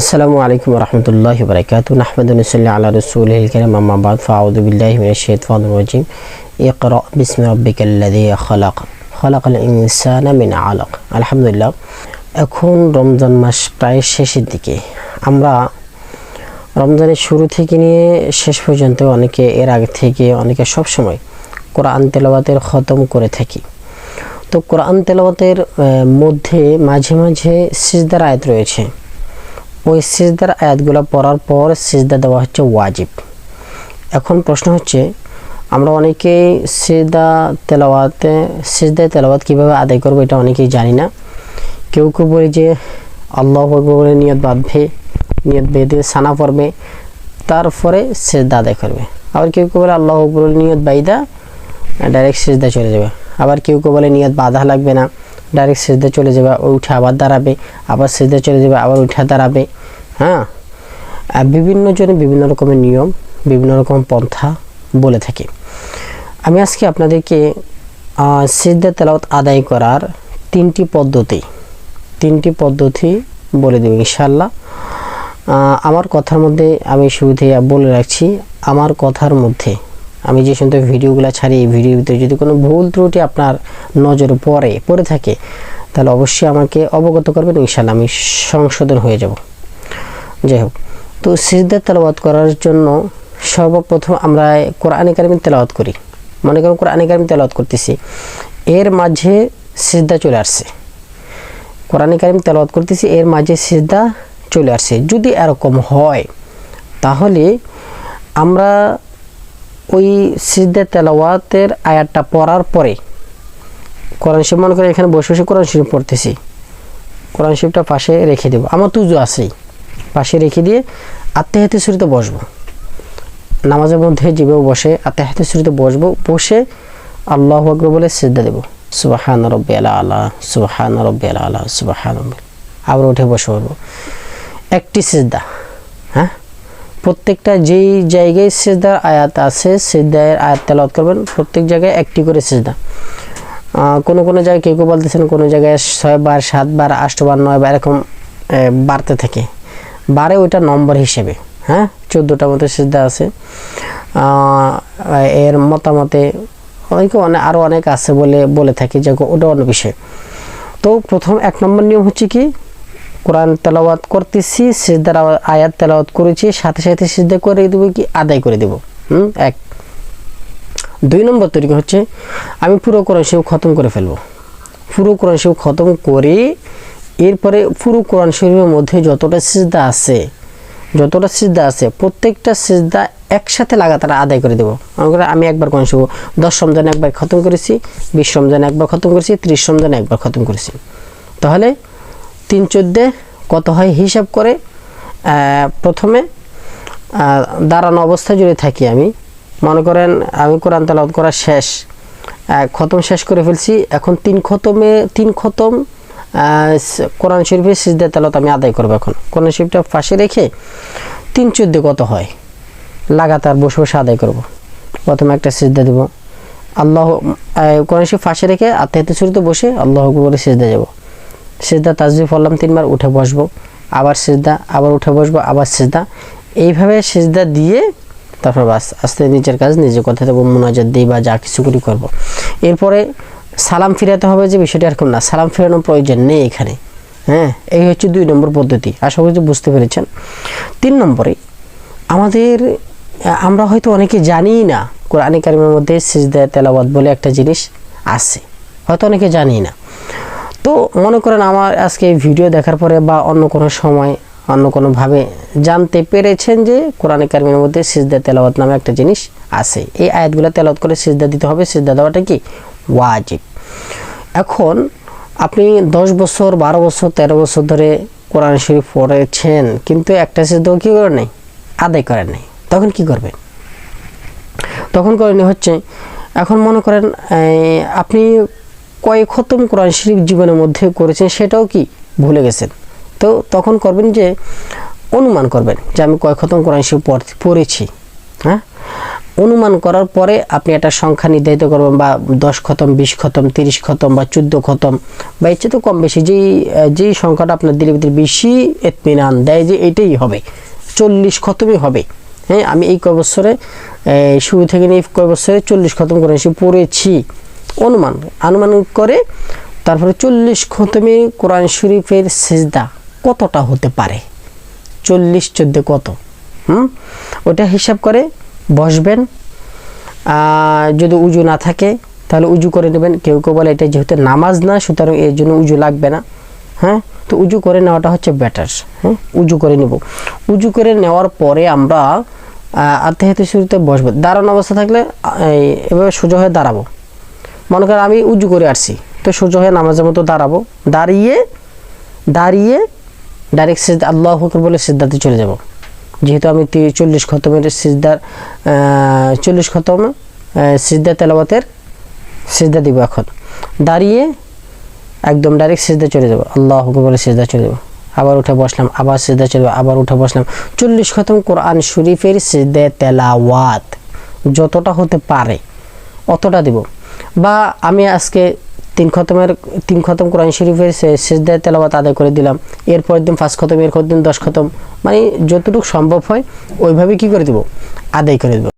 আসসালামু আলাইকুম রহমতুল্লাহ বরকাত নাহমদুল্লাহ আল্লাহ রসুল করিম। আম্মাবাদ ফাউদুবিল্লাহ শাইতানির রাজিম। ইকরা বিসমি রাব্বিকাল্লাযী খলাক। খলাকাল ইনসানা মিন আলাক। আলহামদুলিল্লাহ। এখন রমজান মাস প্রায় শেষের দিকে। আমরা রমজানের শুরু থেকে নিয়ে শেষ পর্যন্ত অনেকে এর আগে থেকে অনেকে সবসময় কোরআন তেলাওয়াতের খতম করে থাকি। তো কোরআন তেলাওয়াতের আহ, মধ্যে মাঝে মাঝে সিজদার আয়াত রয়েছে। ওই সিজদার আয়াতগুলো পড়ার পর সিজদা দেওয়া হচ্ছে ওয়াজিব। এখন প্রশ্ন হচ্ছে, আমরা অনেকেই সিজদা তেলাওয়াতে, সিজদায় তেলাওয়াত কীভাবে আদায় করব এটা অনেকেই জানি না। কেউ কেউ বলে যে, আল্লাহ বলে নিয়ত বাঁধবে, নিয়ত বেঁধে সানা পড়বে, তারপরে সিজদা আদায় করবে। আবার কেউ কেউ বলে আল্লাহ বলে নিয়ত বাইদা ডাইরেক্ট সিজদা চলে যাবে। আবার কেউ কেউ বলে নিয়ত বাধা লাগবে না। ডাইরেক্ট সিজদা চলে যাবে উঠে আবার দাঁড়াবে, আবার সিজদা চলে যাবে, আবার উঠে দাঁড়াবে হ্যাঁ? বিভিন্ন জনে বিভিন্ন রকমের নিয়ম, বিভিন্ন রকম পন্থা বলে থাকে। আমি আজকে আপনাদেরকে সিজদা তেলাওয়াত আদায় করার তিনটি পদ্ধতি তিনটি পদ্ধতি বলে দেব ইনশাল্লাহ আমার কথার মধ্যে আমি শুরুতেই বলে রাখছি, আমার কথার মধ্যে আমি যে সুন্দর ভিডিওগুলো ছাড়ি, এই ভিডিওর ভিতরে যদি কোনো ভুল ত্রুটি আপনার নজরে পড়ে পড়ে থাকে, তাহলে অবশ্যই আমাকে অবগত করবেন ইনশাল্লাহ আমি সংশোধন হয়ে যাব। যাই হোক, তো সিজদা তেলাওয়াত করার জন্য সর্বপ্রথম আমরা কোরআনে কারিমের তেলাওয়াত করি। মনে করুন কোরআনে কারিম তেলাওয়াত করতেছি। এর মাঝে সিজদা চলে আসছে। কোরআনে কারিম তেলাওয়াত করতেছি, এর মাঝে সিজদা চলে আসছে। যদি এরকম হয়, তাহলে আমরা ওই সিজদা তেলাওয়াতের আয়াতটা পড়ার পরে, কোরআন শরীফ, মনে করে এখানে বসে বসে কোরআন শরীফ পড়তেছি। কোরআন শরীফটা পাশে রেখে দেবো। আমার তুজো আছেই। পাশে রেখে দিয়ে আত্মে হাতে শুরুতে বসবো। নামাজের মধ্যে যেভাবে বসে আত্মে হাতে শুরুতে বসবো, বসে আল্লাহ আকবর বলে সিদ্ধা দেবো। সুবাহান রব্বি আলা আল্লাহ সুবাহান রব্বি আলা আল্লাহ সুবাহান আবার উঠে বসে পড়ব। একটি সিজদা হ্যাঁ? প্রত্যেকটা যেই জায়গায় সেজদার আয়াত আছে সিজদার আয়াত তেলাওয়াত করবেন, প্রত্যেক জায়গায় একটি করে সেজদা। কোনো কোনো জায়গায় কেউ কেউ বলতেছেন, কোনো জায়গায় ছয় বার, সাত বার, আষ্ট বার, নয় বার এরকম বাড়তে থাকে। বারে ওইটা নম্বর হিসেবে হ্যাঁ? চোদ্দোটা মতো সেজদা আছে। এর মতামতে অনেকে অনেক আরও অনেক আছে বলে বলে থাকি, যে ওটা অন্য বিষয়। তো প্রথম এক নম্বর নিয়ম হচ্ছে কি? কোরআন তেলাওয়াত করতেছি, সিজদার আয়াত তেলাওয়াত করেছি, সাথে সাথে সিদ্ধা করে দেবো কি, আদায় করে দেবো। হুম? এক। দুই নম্বর তরিকা হচ্ছে, আমি পুরো কোরআন শরীফ খতম করে ফেলব। পুরো কোরআন শরীফ খতম করে, এরপরে পুরো কোরআন শরীফের মধ্যে যতটা সিজদা আছে, যতটা সিজদা আছে, প্রত্যেকটা সিজদা একসাথে লাগাতার আদায় করে দেবো। আমি একবার কোরআন শরীফ দশ রমজানে একবার খতম করেছি, বিশ রমজানে একবার খতম করেছি, ত্রিশ রমজানে একবার খতম করেছি। তাহলে তিন চোদ্দে কত হয় হিসাব করে প্রথমে দাঁড়ানো অবস্থায় যদি থাকি আমি, মনে করেন আমি কোরআন তেলাওয়াত করা শেষ খতম শেষ করে ফেলছি, এখন তিন খতমে, তিন খতম কোরআন শরীফের সিজদা তেলাওয়াত আমি আদায় করব এখন। কোরআন শরীফটা পাশে রেখে তিন চোদ্দে কত হয়? লাগাতার বসে বসে আদায় করব। প্রথমে একটা সিজদা দেব। আল্লাহ কোরআন শরীফ পাশে রেখে আত্মাহিত শুরুতে বসে আল্লাহ করে সিজদা যাব সিজদা তাজবি পড়লাম তিনবার উঠে বসবো। আবার সিজদা, আবার উঠে বসবো, আবার সিজদা। এইভাবে সিজদা দিয়ে তারপর বাস, আস্তে নিজের কাজ নিজে কথা দেবো মোনাজাত দিই বা যা কিছু করি করব। এরপরে সালাম ফিরাতে হবে যে বিষয়টা এরকম না, সালাম ফেরানোর প্রয়োজন নেই এখানে। হ্যাঁ এই হচ্ছে দুই নম্বর পদ্ধতি। আশা করি বুঝতে পেরেছেন। তিন নম্বরে, আমাদের, আমরা হয়তো অনেকে জানিই না, কোরআনে কারিমের মধ্যে সিজদা, তেলাওয়াত বলে একটা জিনিস আছে। হয়তো অনেকে জানি না। তো মনে করেন আমার আজকে ভিডিও দেখার পরে বা অন্য কোনো সময় অন্য কোনোভাবে জানতে পেরেছেন যে কোরআনে কারিমের মধ্যে সিজদা তেলাওয়াত নামে একটা জিনিস আছে। এই আয়াতগুলো তেলাওয়াত করে সিজদা দিতে হবে। সিজদা দেওয়াটা কি? ওয়াজিব। এখন আপনি দশ বছর, বারো বছর, তেরো বছর ধরে কোরআন শরীফ পড়েছেন, কিন্তু একটা সিজদাও কি করেন নাই? আদায় করেন নাই। তখন কি করবেন? তখন করণীয় হচ্ছে, এখন মনে করেন আপনি কয়েক খতম কোরআন শরীফ জীবনের মধ্যে করেছেন, সেটাও কি ভুলে গেছেন? তো তখন করবেন যে, অনুমান করবেন যে আমি কয়েক খতম কোরআন শরীফ পড়- পড়েছি হ্যাঁ? অনুমান করার পরে আপনি একটা সংখ্যা নির্ধারিত করবেন বা দশ খতম, বিশ খতম, তিরিশ খতম বা চোদ্দ খতম বা এর তো কম বেশি, যেই যেই সংখ্যাটা আপনার দিলের ভিতরে বেশি এতমিনান দেয় যে এটাই হবে, চল্লিশ খতমই হবে হ্যাঁ? আমি এই কয় বছরে শুরু থেকে নিয়ে কয় বছরে চল্লিশ খতম করে এসে পড়েছি অনুমান অনুমান করে তারপরে চল্লিশ খতমে কোরআন শরীফের সেজদা কতটা হতে পারে? চল্লিশ, চোদ্দ কত? হুম? ওটা হিসাব করে বসবেন। যদি উজু না থাকে, তাহলে উজু করে নেবেন। কেউ কেউ বলে এটা যেহেতু নামাজ না, সুতরাং এর জন্য উজু লাগবে না। হ্যাঁ? তো উজু করে নেওয়াটা হচ্ছে বেটার হ্যাঁ? উজু করে নেব। উজু করে নেওয়ার পরে আমরা আত্মাহিত শুরুতে বসবো। দাঁড়ানো অবস্থা থাকলে এভাবে সোজা হয়ে দাঁড়াবো। মনে করেন আমি উজু করে আসছি। তো সূর্য হয়ে নামাজের মতো দাঁড়াবো। দাঁড়িয়ে দাঁড়িয়ে ডাইরেক্ট সিজদা আল্লাহ হুকুর বলে সিদ্ধাতে চলে যাব। যেহেতু আমি চল্লিশ খতমের সিজদার চল্লিশ খতম সিজদা তেলাবাতের সিজদা দিব এখন। দাঁড়িয়ে একদম ডাইরেক্ট সিজদা চলে যাব। আল্লাহ হুকুর বলে সিজদা চলে যাব। আবার উঠে বসলাম, আবার সিজদা চলে আবার উঠে বসলাম। চল্লিশ খতম কোরআন শরীফের সিজদা তেলাওয়াত। যতটা হতে পারে, অতটা দিব। বা আমি আজকে তিন খতমের, তিন খতম কোরআন শরীফের সেজদায় তেলাবাত আদায় করে দিলাম। এরপর দিন পাঁচ খতম এরপর দিন দশ খতম। মানে যতটুকু সম্ভব হয়, ওইভাবে কি করে দিব? আদায় করে দেবো।